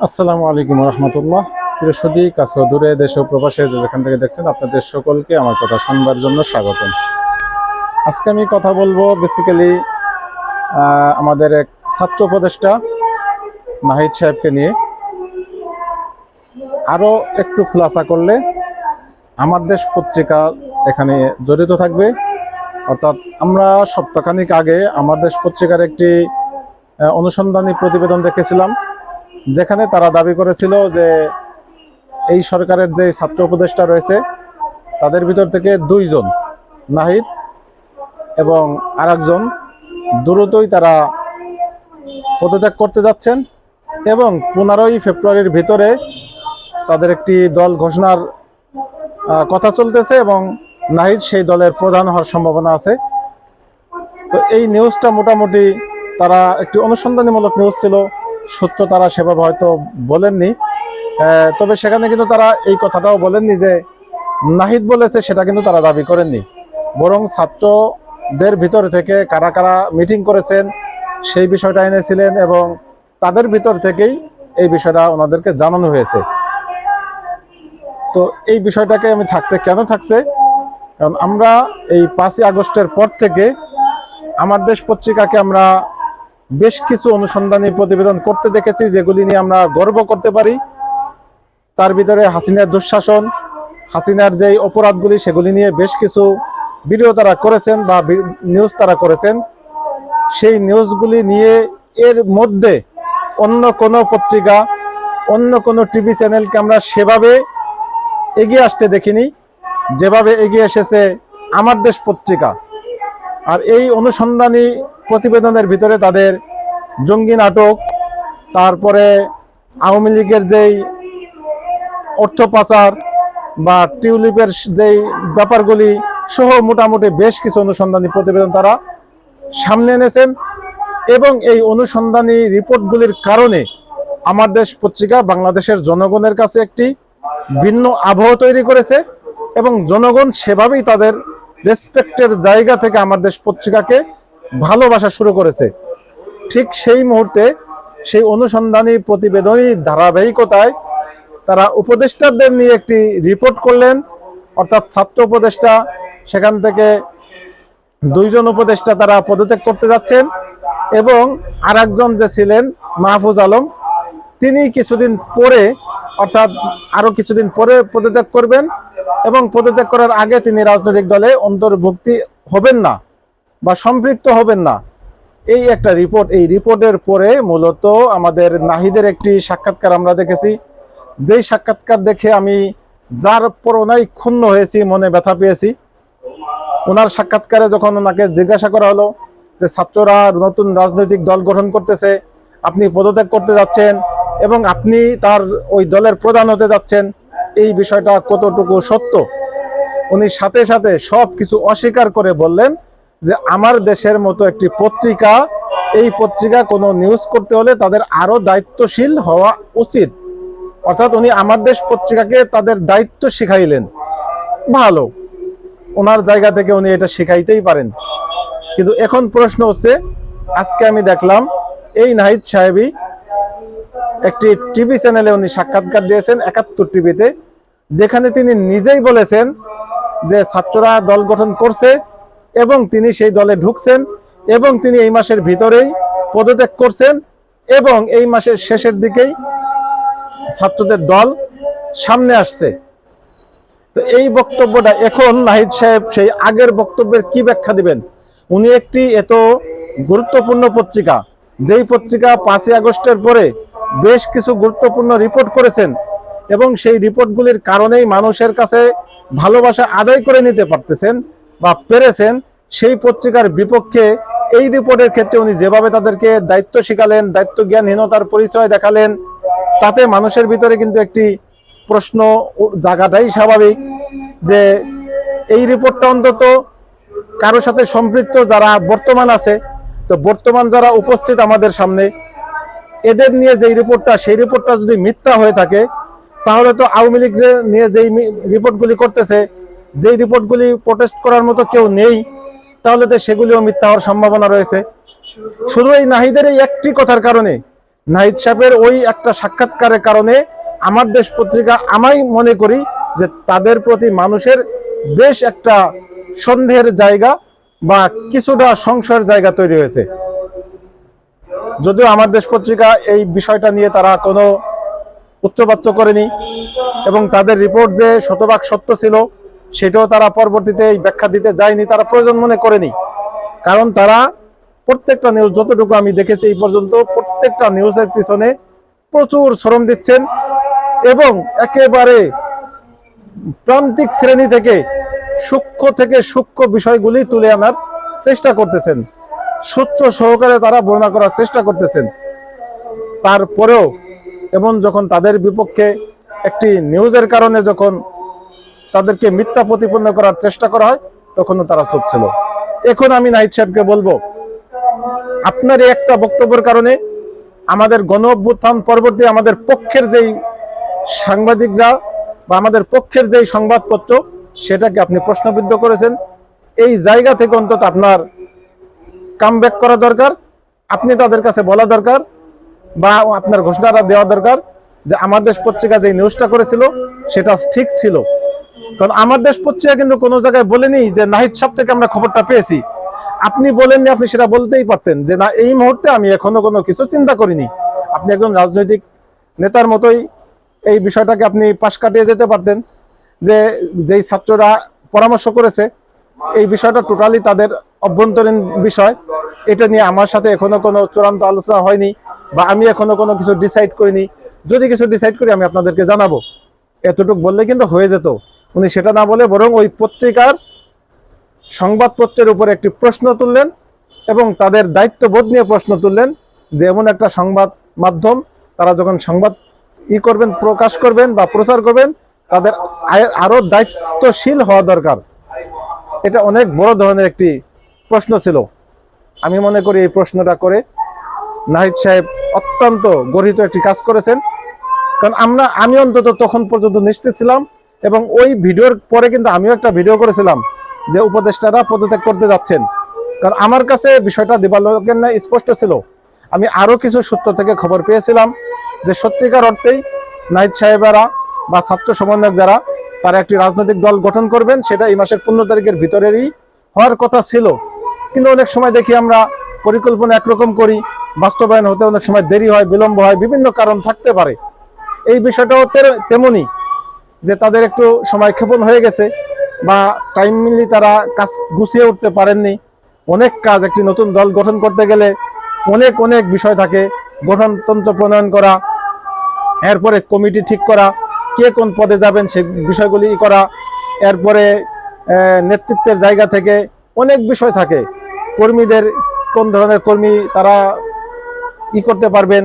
আসসালামু আলাইকুম রহমতুল্লাহ। সুদী কাছে দূরে, দেশ ও প্রবাসে যেখান থেকে দেখছেন আপনাদের সকলকে আমার কথা শুনবার জন্য স্বাগতম। আজকে আমি কথা বলব বেসিক্যালি আমাদের এক ছাত্র উপদেষ্টা নাহিদ সাহেবকে নিয়ে। আরও একটু খুলাসা করলে আমার দেশ পত্রিকা এখানে জড়িত থাকবে। অর্থাৎ আমরা সপ্তাহখানিক আগে আমার দেশ পত্রিকার একটি অনুসন্ধানী প্রতিবেদন দেখেছিলাম। যেখানে তারা দাবি করেছিল যে এই সরকারের যে ছাত্র উপদেষ্টা রয়েছে, তাদের ভিতর থেকে দুইজন নাহিদ এবং আরেকজন দ্রুতই তারা পদত্যাগ করতে যাচ্ছেন এবং পনেরোই ফেব্রুয়ারির ভিতরে তাদের একটি দল ঘোষণার কথা চলতেছে এবং নাহিদ সেই দলের প্রধান হওয়ার সম্ভাবনা আছে। তো এই নিউজটা মোটামুটি তারা একটি অনুসন্ধানীমূলক নিউজ ছিল। সূত্র তারা সেভাবে হয়তো বলেননি। তবে সেখানে কিন্তু তারা এই কথাটাও বলেননি যে নাহিদ বলেছে সেটা কিন্তু তারা দাবি করেননি। বরং ছাত্রদের ভিতর থেকে কারা কারা মিটিং করেছেন সেই বিষয়টা এনেছিলেন এবং তাদের ভিতর থেকেই এই বিষয়টা ওনাদেরকে জানানো হয়েছে। তো এই বিষয়টাকে আমি থাকছে, কেন থাকছে? কারণ আমরা এই পাঁচই আগস্টের পর থেকে আমার দেশ পত্রিকাকে আমরা বেশ কিছু অনুসন্ধানী প্রতিবেদন করতে দেখেছি, যেগুলি নিয়ে আমরা গর্ব করতে পারি। তার ভিতরে হাসিনার দুঃশাসন, হাসিনার যেই অপরাধগুলি, সেগুলি নিয়ে বেশ কিছু ভিডিও তারা করেছেন বা নিউজ তারা করেছেন। সেই নিউজগুলি নিয়ে এর মধ্যে অন্য কোনো পত্রিকা, অন্য কোনো টিভি চ্যানেলকে আমরা সেভাবে এগিয়ে আসতে দেখিনি। যেভাবে এগিয়ে এসেছে আমার দেশ পত্রিকা। আর এই অনুসন্ধানী প্রতিবেদনের ভিতরে তাদের জঙ্গি নাটক, তারপরে আওয়ামী লীগের যেই অর্থ পাচার বা টিউলিপের যেই ব্যাপারগুলি সহ মোটামুটি বেশ কিছু অনুসন্ধানী প্রতিবেদন তারা সামনে এনেছেন এবং এই অনুসন্ধানী রিপোর্টগুলির কারণে আমার দেশ পত্রিকা বাংলাদেশের জনগণের কাছে একটি ভিন্ন আবহ তৈরি করেছে এবং জনগণ সেভাবেই তাদের রেসপেক্টের জায়গা থেকে আমার দেশ পত্রিকাকে ভালোবাসা শুরু করেছে। ঠিক সেই মুহূর্তে সেই অনুসন্ধানী প্রতিবেদনী ধারাবাহিকতায় তারা উপদেষ্টাদের নিয়ে একটি রিপোর্ট করলেন। অর্থাৎ ছাত্র উপদেষ্টা, সেখান থেকে দুইজন উপদেষ্টা তারা পদত্যাগ করতে যাচ্ছেন এবং আরেকজন যে ছিলেন মাহফুজ আলম, তিনি কিছুদিন পরে, অর্থাৎ আরও কিছুদিন পরে পদত্যাগ করবেন এবং পদত্যাগ করার আগে তিনি রাজনৈতিক দলে অন্তর্ভুক্তি হবেন না। বা সম্পৃক্ত হবেন না। এই একটা রিপোর্ট এই রিপোর্টের পরে মূলত আমাদের নাহিদের একটি সাক্ষাৎকার আমরা দেখেছি। যেই সাক্ষাৎকার দেখে আমি যার পরনাই ক্ষুণ্ণ হয়েছি, মনে ব্যথা পেয়েছি। ওনার সাক্ষাৎকারে যখন ওনাকে জিজ্ঞাসা করা হলো যে, ছাত্ররা নতুন রাজনৈতিক দল গঠন করতেছে, আপনি পদত্যাগ করতে যাচ্ছেন এবং আপনি তার ওই দলের প্রধান হতে যাচ্ছেন, এই বিষয়টা কতটুকু সত্য? উনি সাথে সাথে সব কিছু অস্বীকার করে বললেন যে আমার দেশের মতো একটি পত্রিকা, এই পত্রিকা কোনো নিউজ করতে হলে তাদের আরও দায়িত্বশীল হওয়া উচিত। অর্থাৎ উনি আমার দেশ পত্রিকাকে তাদের দায়িত্ব শিখাইলেন। ভালো। ওনার জায়গা থেকে উনি এটা শিখাইতেই পারেন। কিন্তু এখন প্রশ্ন হচ্ছে, আজকে আমি দেখলাম, এই নাহিদ সাহেবই একটি টিভি চ্যানেলে উনি সাক্ষাৎকার দিয়েছেন, একাত্তর টিভিতে যেখানে তিনি নিজেই বলেছেন যে ছাত্ররা দল গঠন করছে এবং তিনি সেই দলে ঢুকছেন এবং তিনি এই মাসের ভিতরেই পদত্যাগ করছেন এবং এই মাসের শেষের দিকেই ছাত্রদের দল সামনে আসছে। তো এই বক্তব্যটা এখন নাহিদ সাহেব সেই আগের বক্তব্যের কি ব্যাখ্যা দিবেন? উনি একটি এত গুরুত্বপূর্ণ পত্রিকা, যেই পত্রিকা পাঁচই আগস্টের পরে বেশ কিছু গুরুত্বপূর্ণ রিপোর্ট করেছেন এবং সেই রিপোর্টগুলির কারণেই মানুষের কাছে ভালোবাসা আদায় করে নিতে পারতেছেন। বা পেরেছেন, সেই পত্রিকার বিপক্ষে এই রিপোর্টের ক্ষেত্রে উনি যেভাবে তাদেরকে দায়িত্ব শিখালেন দায়িত্ব জ্ঞানহীনতার পরিচয় দেখালেন, তাতে মানুষের ভিতরে কিন্তু একটি প্রশ্ন জাগাটাই স্বাভাবিক যে এই রিপোর্টটা অন্তত কারও সাথে সম্পৃক্ত যারা বর্তমান আছে, তো বর্তমান যারা উপস্থিত আমাদের সামনে, এদের নিয়ে যে রিপোর্টটা, সেই রিপোর্টটা যদি মিথ্যা হয়ে থাকে, তাহলে তো আওয়ামী লীগ নিয়ে যেই রিপোর্টগুলি করতেছে যেই রিপোর্টগুলি প্রোটেস্ট করার মতো কেউ নেই, তাহলে তো সেগুলিও মিথ্যা হওয়ার সম্ভাবনা রয়েছে। শুধু এই নাহিদের এই একটি কথার কারণে, নাহিদ সাহেবের ওই একটা সাক্ষাৎকারের কারণে আমার দেশ পত্রিকা আমাই মনে করি যে তাদের প্রতি মানুষের বেশ একটা সন্দেহের জায়গা বা কিছুটা সংশয়ের জায়গা তৈরি হয়েছে। যদিও আমার দেশ পত্রিকা এই বিষয়টা নিয়ে তারা কোনো উচ্চবাচ্য করেনি, এবং তাদের রিপোর্ট যে শতভাগ সত্য ছিল সেটাও তারা পরবর্তীতে এই ব্যাখ্যা দিতে যায়নি, তারা প্রয়োজন মনে করেনি। কারণ তারা প্রত্যেকটা নিউজ যতটুকু আমি দেখেছি এই পর্যন্ত, প্রত্যেকটা নিউজের পিছনে প্রচুর শ্রম দিচ্ছেন এবং একেবারে প্রান্তিক শ্রেণি থেকে সূক্ষ্ম থেকে সূক্ষ্ম বিষয়গুলি তুলে আনার চেষ্টা করতেছেন। সূত্র সহকারে তারা বর্ণনা করার চেষ্টা করতেছেন। তারপরেও এবং যখন তাদের বিপক্ষে একটি নিউজের কারণে যখন তাদেরকে মিথ্যা প্রতিপন্ন করার চেষ্টা করা হয়, তখনও তারা চুপ ছিল। এখন আমি নাইট সাহেবকে বলব, আপনার এই একটা বক্তব্যের কারণে আমাদের গণ অভ্যুত্থান পরবর্তী আমাদের পক্ষের যেই সাংবাদিকরা বা আমাদের পক্ষের যেই সংবাদপত্র, সেটাকে আপনি প্রশ্নবিদ্ধ করেছেন। এই জায়গা থেকে অন্তত আপনার কাম করা দরকার, আপনি তাদের কাছে বলা দরকার বা আপনার ঘোষণাটা দেওয়া দরকার যে, আমার দেশ পত্রিকা যে নিউজটা করেছিল, সেটা ঠিক ছিল। কারণ আমার দেশ পত্রিকা কিন্তু কোনো জায়গায় বলেনি যে নাহিদ সাহেব থেকে আমরা খবরটা পেয়েছি। আপনি বলেননি, আপনি সেটা বলতেই পারতেন যে না, এই মুহূর্তে আমি এখনও কোনো কিছু চিন্তা করিনি। আপনি একজন রাজনৈতিক নেতার মতোই এই বিষয়টাকে আপনি পাশ কাটিয়ে যেতে পারতেন যে যেই ছাত্ররা পরামর্শ করেছে, এই বিষয়টা টোটালি তাদের অভ্যন্তরীণ বিষয়। এটা নিয়ে আমার সাথে এখনও কোনো চূড়ান্ত আলোচনা হয়নি বা আমি এখনও কোনো কিছু ডিসাইড করিনি। যদি কিছু ডিসাইড করি, আমি আপনাদেরকে জানাব। এতটুকু বললে কিন্তু হয়ে যেত। উনি সেটা না বলে বরং ওই পত্রিকার সংবাদপত্রের উপর একটি প্রশ্ন তুললেন এবং তাদের দায়িত্ববোধ নিয়ে প্রশ্ন তুললেন যে এমন একটা সংবাদ মাধ্যম তারা যখন সংবাদ ই করবেন, প্রকাশ করবেন বা প্রচার করবেন, তাদের আয়- আরও দায়িত্বশীল হওয়া দরকার। এটা অনেক বড় ধরনের একটি প্রশ্ন ছিল। আমি মনে করি এই প্রশ্নটা করে নাহিদ সাহেব অত্যন্ত গর্হিত একটি কাজ করেছেন। কারণ আমরা আমি অন্তত তখন পর্যন্ত নিশ্চিত ছিলাম এবং ওই ভিডিওর পরে কিন্তু আমিও একটা ভিডিও করেছিলাম যে উপদেষ্টারা পদত্যাগ করতে যাচ্ছেন। কারণ আমার কাছে বিষয়টা দিবালোকের না স্পষ্ট ছিল। আমি আরও কিছু সূত্র থেকে খবর পেয়েছিলাম যে সত্যিকার অর্থেই নাহিদ সাহেবেরা বা ছাত্র সমন্বয়ক যারা, তারা একটি রাজনৈতিক দল গঠন করবেন, সেটা এই মাসের পনেরো তারিখের ভিতরেরই হওয়ার কথা ছিল। কিন্তু অনেক সময় দেখি আমরা পরিকল্পনা একরকম করি, বাস্তবায়ন হতে অনেক সময় দেরি হয়, বিলম্ব হয়, বিভিন্ন কারণ থাকতে পারে। এই বিষয়টাও তেমনই। যে তাদের একটু সময় ক্ষেপণ হয়ে গেছে বা টাইমলি তারা কাজ গুছিয়ে উঠতে পারেননি। অনেক কাজ, একটি নতুন দল গঠন করতে গেলে অনেক অনেক বিষয় থাকে। গঠনতন্ত্র প্রণয়ন করা, এরপরে কমিটি ঠিক করা, কে কোন পদে যাবেন সে বিষয়গুলি করা, এরপরে নেতৃত্বের জায়গা থেকে অনেক বিষয় থাকে। কর্মীদের কোন ধরনের কর্মী তারা ই করতে পারবেন,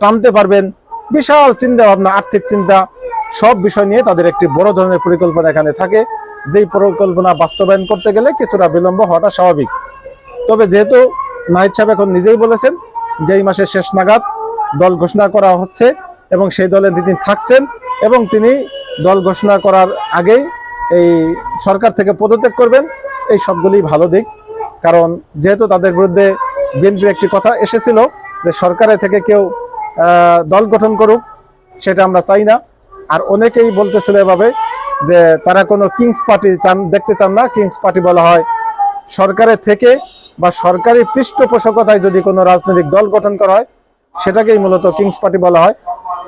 টানতে পারবেন, বিশাল চিন্তা ভাবনা আর্থিক চিন্তা সব বিষয় নিয়ে তাদের একটি বড় ধরনের পরিকল্পনা এখানে থাকে। যেই পরিকল্পনা বাস্তবায়ন করতে গেলে কিছুটা বিলম্ব হওয়াটা স্বাভাবিক। তবে যেহেতু নাহিদ সাহেব এখন নিজেই বলেছেন যে এই মাসের শেষ নাগাদ দল ঘোষণা করা হচ্ছে এবং সেই দলে তিনি থাকছেন এবং তিনি দল ঘোষণা করার আগেই এই সরকার থেকে পদত্যাগ করবেন, এই সবগুলি ভালো দিক। কারণ যেহেতু তাদের বিরুদ্ধে বিএনপির একটি কথা এসেছিল যে সরকারের থেকে কেউ দল গঠন করুক, সেটা আমরা চাই না। আর অনেকেই বলতেছিল এভাবে যে তারা কোনো কিংস পার্টি চান, দেখতে চান না। কিংস পার্টি বলা হয় সরকারের থেকে বা সরকারি পৃষ্ঠপোষকতায় যদি কোনো রাজনৈতিক দল গঠন করা হয়, সেটাকেই মূলত কিংস পার্টি বলা হয়।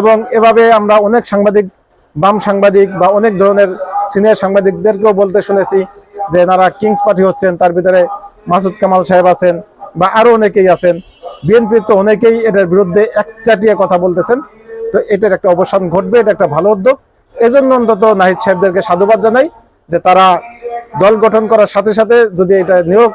এবং এভাবে আমরা অনেক সাংবাদিক, বাম সাংবাদিক বা অনেক ধরনের সিনিয়র সাংবাদিকদেরকেও বলতে শুনেছি যে এনারা কিংস পার্টি হচ্ছেন, তার ভিতরে মাসুদ কামাল সাহেব আছেন বা আরও অনেকেই আছেন। বিএনপির তো অনেকেই এটার বিরুদ্ধে একচাটিয়ে কথা বলতেছেন। তো এটার একটা অবসান ঘটবে, এটা একটা ভালো উদ্যোগ। এজন্য অন্তত নাহিদ সাহেবদেরকে সাধুবাদ জানাই যে তারা দল গঠন করার সাথে সাথে যদি এটা নিয়োগ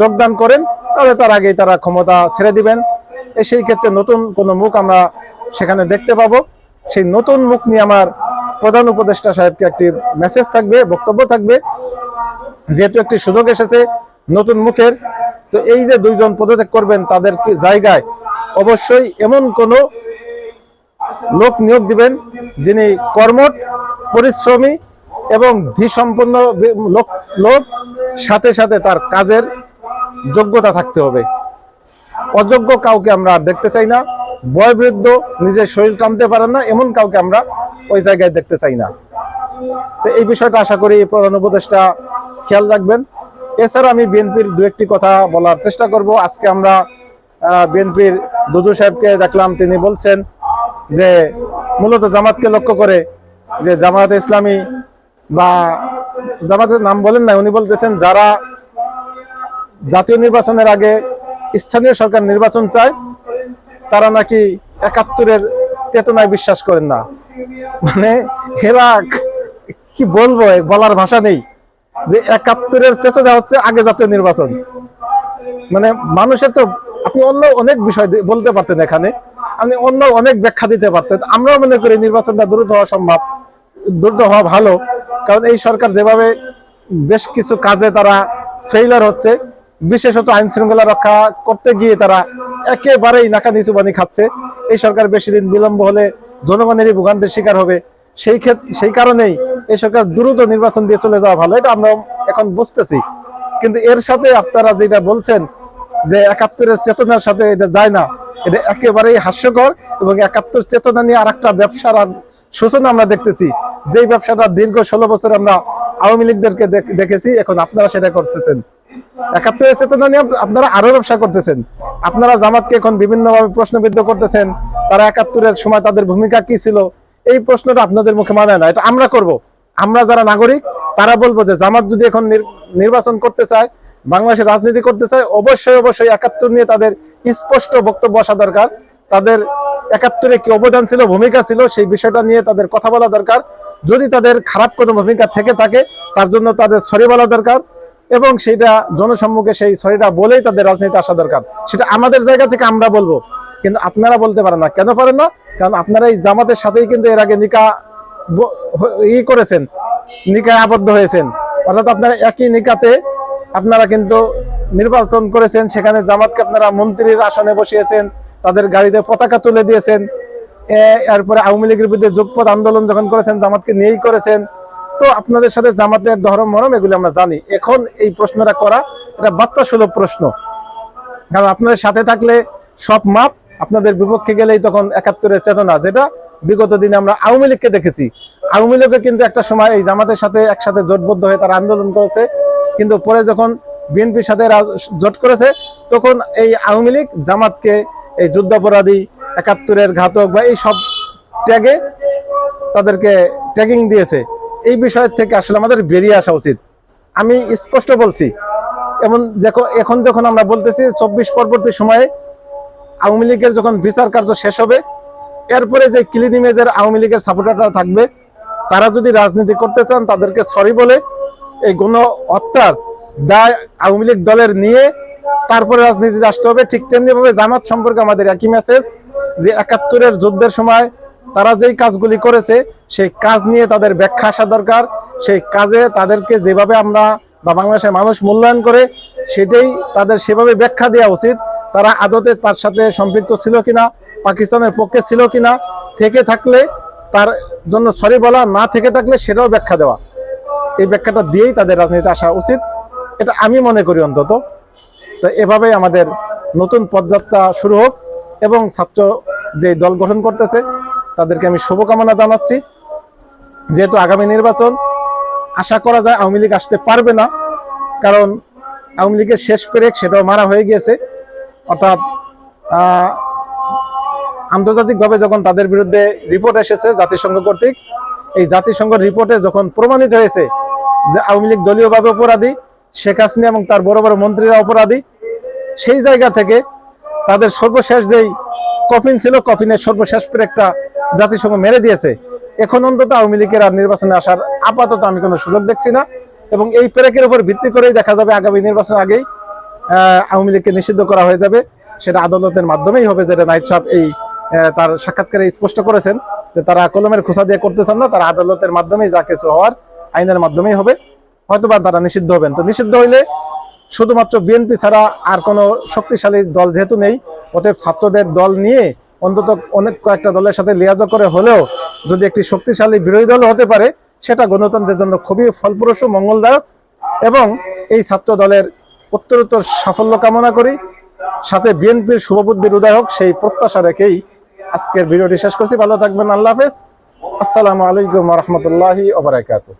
যোগদান করেন, তাহলে তার আগেই তারা ক্ষমতা ছেড়ে দিবেন। সেই ক্ষেত্রে নতুন কোনো মুখ আমরা সেখানে দেখতে পাবো। সেই নতুন মুখ নিয়ে আমার প্রধান উপদেষ্টা সাহেবকে একটি মেসেজ থাকবে, বক্তব্য থাকবে। যেহেতু একটি সুযোগ এসেছে নতুন মুখের, তো এই যে দুইজন পদত্যাগ করবেন তাদেরকে জায়গায়? অবশ্যই এমন কোনো লোক নিয়োগ দিবেন, যিনি কর্মঠ, পরিশ্রমী এবং ধীসম্পন্ন লোক লোক, সাথে সাথে তার কাজের যোগ্যতা থাকতে হবে। অযোগ্য কাউকে আমরা আর দেখতে চাই না। বয়বৃদ্ধ, নিজের শরীর টানতে পারেন না, এমন কাউকে আমরা ওই জায়গায় দেখতে চাই না। তো এই বিষয়টা আশা করি প্রধান উপদেষ্টা খেয়াল রাখবেন। এছাড়া আমি বিএনপির দু একটি কথা বলার চেষ্টা করব। আজকে আমরা বিএনপির দুদু সাহেবকে দেখলাম, তিনি বলছেন যে মূলত জামাতকে লক্ষ্য করে যে জামাত ইসলামী বা জামাতের নাম বলেন না উনি বলতেছেন, যারা জাতীয় নির্বাচনের আগে স্থানীয় সরকার নির্বাচন চায়, তারা নাকি একাত্তরের চেতনায় বিশ্বাস করেন না। মানে এরা কি বলব বলার ভাষা নেই যে একাত্তরের চেতনা হচ্ছে আগে জাতীয় নির্বাচন। মানে মানুষের তো, আপনি অন্য অনেক বিষয় বলতে পারতেন এখানে। আপনি অন্য অনেক ব্যাখ্যা দিতে পারতেন আমরাও মনে করি নির্বাচনটা দ্রুত হওয়া সম্ভব, দ্রুত হওয়া ভালো। কারণ এই সরকার যেভাবে বেশ কিছু কাজে তারা ফেইলার হচ্ছে, বিশেষত আইন শৃঙ্খলা রক্ষা করতে গিয়ে তারা একেবারেই নাকা নিচু বানি খাচ্ছে। এই সরকার বেশি দিন বিলম্ব হলে জনগণেরই ভোগান্তির শিকার হবে। সেই ক্ষেত্রে সেই কারণেই এই সরকার দ্রুত নির্বাচন দিয়ে চলে যাওয়া ভালো, এটা আমরা এখন বুঝতেছি। কিন্তু এর সাথে আপনারা যেটা বলছেন যে একাত্তরের চেতনার সাথে এটা যায় না এটা একেবারেই হাস্যকর এবং একাত্তর চেতনা নিয়ে আর একটা ব্যবসার সূচনা আমরা দেখতেছি। যেই ব্যবসাটা দীর্ঘ ষোলো বছর আমরা আওয়ামী লীগদেরকে দেখেছি, এখন আপনারা সেটা করতেছেন। একাত্তরের চেতনা নিয়ে আপনারা আরও ব্যবসা করতেছেন। আপনারা জামাতকে এখন বিভিন্নভাবে প্রশ্নবিদ্ধ করতেছেন, তারা একাত্তরের সময় তাদের ভূমিকা কি ছিল? এই প্রশ্নটা আপনাদের মুখে মানায় না। এটা আমরা করব। আমরা যারা নাগরিক, তারা বলব যে জামাত যদি এখন নির্বাচন করতে চায় বাংলাদেশের রাজনীতি করতে চায়, অবশ্যই অবশ্যই একাত্তর নিয়ে তাদের স্পষ্ট বক্তব্য আসা দরকার। তাদের একাত্তরে কি অবদান ছিল, ভূমিকা ছিল, সেই বিষয়টা নিয়ে তাদের কথা বলা দরকার। যদি তাদের খারাপ কোনো ভূমিকা থেকে থাকে, তার জন্য তাদের সরি বলা দরকার এবং সেটা জনসম্মুখে সেই সরিটা বলেই তাদের রাজনীতি আসা দরকার। সেটা আমাদের জায়গা থেকে আমরা বলব, কিন্তু আপনারা বলতে পারেন না। কেন পারেন না? কারণ আপনারা এই জামাতের সাথেই কিন্তু এর আগে নিকা ই করেছেন, নিকায় আবদ্ধ হয়েছেন। অর্থাৎ আপনারা একই নিকাতে আপনারা কিন্তু নির্বাচন করেছেন, সেখানে জামাতকে আপনারা মন্ত্রীর আসনে বসিয়েছেন, তাদের গাড়িতে পতাকা তুলে দিয়েছেন। এরপরে আওয়ামী লীগের বিরুদ্ধে যোগপথ আন্দোলন যখন করেছেন, জামাতকে নিয়েই করেছেন। তো আপনাদের সাথে জামাতের ধরম মরম, এগুলো আমরা জানি। এখন এই প্রশ্নটা করা এটা বাচ্চা সুলভ প্রশ্ন। কারণ আপনাদের সাথে থাকলে সব মাপ আপনাদের বিপক্ষে গেলেই তখন একাত্তরের চেতনা, যেটা বিগত দিনে আমরা আওয়ামী লীগকে দেখেছি। আওয়ামী লীগও কিন্তু একটা সময় এই জামাতের সাথে একসাথে জোটবদ্ধ হয়ে তারা আন্দোলন করেছে। কিন্তু পরে যখন বিএনপির সাথে জোট করেছে, তখন এই আওয়ামী লীগ জামাতকে এই যুদ্ধাপরাধী একাত্তরের ঘাতক বা এই সব ট্যাগে তাদেরকে ট্যাগিং দিয়েছে। এই বিষয় থেকে আসলে আমাদের বেরিয়ে আসা উচিত। আমি স্পষ্ট বলছি, এমন এখন যখন আমরা বলতেছি চব্বিশ পরবর্তী সময়ে আওয়ামী লীগের যখন বিচার কার্য শেষ হবে, এরপরে যে ক্লিন ইমেজের আওয়ামী লীগের সাপোর্টাররা থাকবে, তারা যদি রাজনীতি করতে চান, তাদেরকে সরি বলে এই গণ হত্যার দায় আওয়ামী লীগ দলের নিয়ে তারপরে রাজনীতিতে আসতে হবে। ঠিক তেমনি ভাবে জামাত সম্পর্কে আমাদের একই মেসেজ যে একাত্তরের যুদ্ধের সময় তারা যেই কাজগুলি করেছে, সেই কাজ নিয়ে তাদের ব্যাখ্যা আসা দরকার। সেই কাজে তাদেরকে যেভাবে আমরা বা বাংলাদেশের মানুষ মূল্যায়ন করে, সেটাই তাদের সেভাবে ব্যাখ্যা দেওয়া উচিত। তারা আদতে তার সাথে সম্পৃক্ত ছিল কিনা, পাকিস্তানের পক্ষে ছিল কিনা, থেকে থাকলে তার জন্য সরি বলা, না থেকে থাকলে সেটাও ব্যাখ্যা দেওয়া। এই ব্যাখ্যাটা দিয়েই তাদের রাজনীতিতে আসা উচিত। এটা আমি মনে করি অন্তত। তো এভাবেই আমাদের নতুন পদযাত্রা শুরু হোক এবং ছাত্র যে দল গঠন করতেছে, তাদেরকে আমি শুভকামনা জানাচ্ছি। যেহেতু আগামী নির্বাচন, আশা করা যায় আওয়ামী লীগ আসতে পারবে না, কারণ আওয়ামী লীগের শেষ পেরেক সেটাও মারা হয়ে গিয়েছে। অর্থাৎ আন্তর্জাতিকভাবে যখন তাদের বিরুদ্ধে রিপোর্ট এসেছে জাতিসংঘ কর্তৃক, এই জাতিসংঘ রিপোর্টে যখন প্রমাণিত হয়েছে যে আওয়ামী লীগ দলীয়ভাবে অপরাধী শেখ হাসিনা এবং তার বড় বড় মন্ত্রীরা অপরাধী, সেই জায়গা থেকে তাদের সর্বশেষ যেই কফিন ছিল, কফিনের সর্বশেষ একটা জাতিসংঘ মেরে দিয়েছে। এখন অন্তত আওয়ামী লীগের আর নির্বাচনে আসার আপাতত আমি কোনো সুযোগ দেখছি না এবং এই প্রেকের উপর ভিত্তি করেই দেখা যাবে আগামী নির্বাচন আগেই আওয়ামী লীগকে নিষিদ্ধ করা হয়ে যাবে। সেটা আদালতের মাধ্যমেই হবে যেটা নাইট সাহেব এই তার সাক্ষাৎকারে স্পষ্ট করেছেন যে তারা কলমের খোঁচা দিয়ে করতেছেন না, তারা আদালতের মাধ্যমেই যা কিছু হওয়ার আইনের মাধ্যমেই হবে, হয়তোবা তারা নিষিদ্ধ হবেন। তো নিষিদ্ধ হইলে শুধুমাত্র বিএনপি ছাড়া আর কোনো শক্তিশালী দল যেহেতু নেই, অতএব ছাত্রদের দল নিয়ে অন্তত অনেক কয়েকটা দলের সাথে লিয়াজো করে হলেও যদি একটি শক্তিশালী বিরোধী দল হতে পারে, সেটা গণতন্ত্রের জন্য খুবই ফলপ্রসূ, মঙ্গলদায়ক এবং এই ছাত্র দলের উত্তরোত্তর সাফল্য কামনা করি। সাথে বিএনপির শুভবুদ্ধির উদয় হোক, সেই প্রত্যাশা রেখেই আজকের ভিডিওটি শেষ করছি। ভালো থাকবেন, আল্লাহ হাফেজ। আসসালামু আলাইকুম রহমতুল্লাহি ওবরাকাতুহ